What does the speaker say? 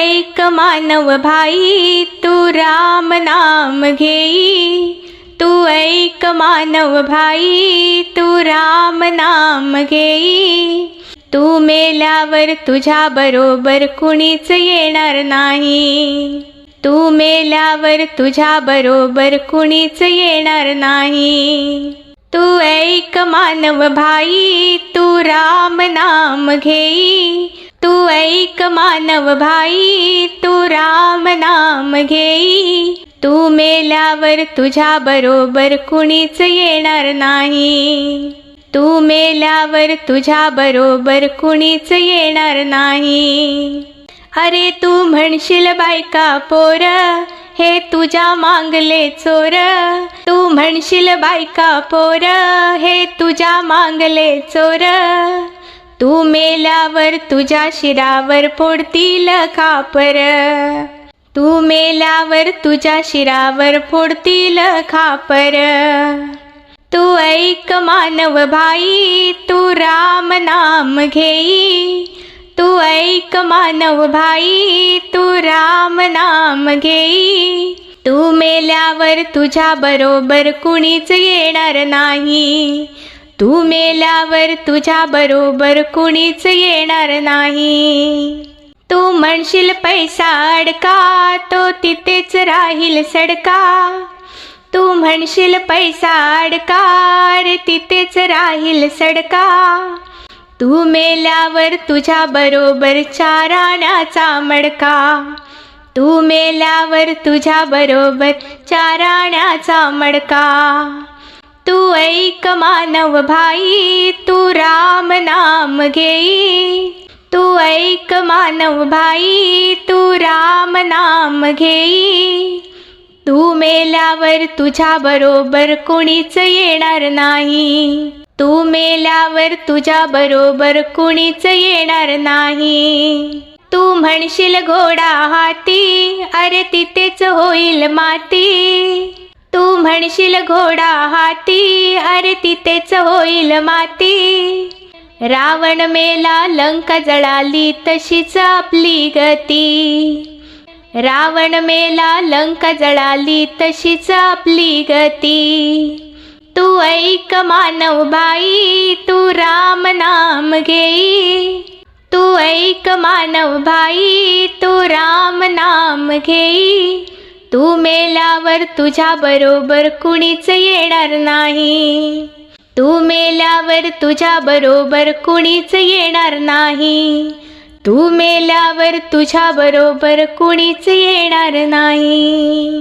ऐक मानव भाई तू राम नाम घेई तू ऐक मानव भाई तू राम नाम घेई तू मेल्यावर तुझ्या बरोबर कुणीच येणार नाही। तू मेल्यावर तुझ्या बरोबर कुणीच येणार नाही। तू ऐक मानव भाई तू राम नाम घेई तू मानव भाई तू राम नाम घेई. तू मेल्यावर तुझ्या बरोबर कुणीच येणार नाही. तू मेल्यावर तुझ्या बरोबर कुणीच येणार नाही. अरे तू म्हणशील बायका पोर हे तुझ्या मांगले चोर. तू म्हणशील बायका पोर हे तुझ्या मांगले चोर. तू मेल्यावर तुझ्या शिरावर फोडतील खापर. तू मेल्यावर तुझ्या शिरावर फोडतील खापर. तू ऐक मानव भाई तू राम नाम घेई. तू ऐक मानव भाई तू राम नाम घेई. तू मेल्यावर तुझ्या बरोबर कुणीच येणार नाही. तू मेल्यावर तुझ्या बरोबर कुणीच येणार नाही. तू म्हणशील पैसा अडका तो तिथेच राहील सडका. तू म्हणशील पैसा अडकार तिथेच राहील सडका. तू मेल्यावर तुझ्या बरोबर चाराण्याचा मडका. तू मेल्यावर तुझ्या बरोबर चाराण्याचा मडका. तू ऐक मानव भाई तू राम नाम घेई. तू ऐक मानव भाई तू राम नाम घेई. तू मेल्यावर तुझ्या बरोबर कुणीच येणार नाही. तू मेल्यावर तुझ्या बरोबर कुणीच येणार नाही. तू म्हणशील घोडा हाती अरे तिथेच होईल माती. म्हणशील घोडा हाती अरे तिथेच होईल माती. रावण मेला लंका जळाली तशीच आपली गती. रावण मेला लंका जळाली तशीच आपली गती. तू ऐक मानव बाई तू राम नाम घेई. तू ऐक मानव भाई तू राम नाम घेई. तू मेल्यावर तुझ्या बरोबर कुणीच येणार नाही. तू मेल्यावर तुझ्या बरोबर कुणीच येणार नाही. तू मेल्यावर तुझ्या बरोबर कुणीच येणार नाही.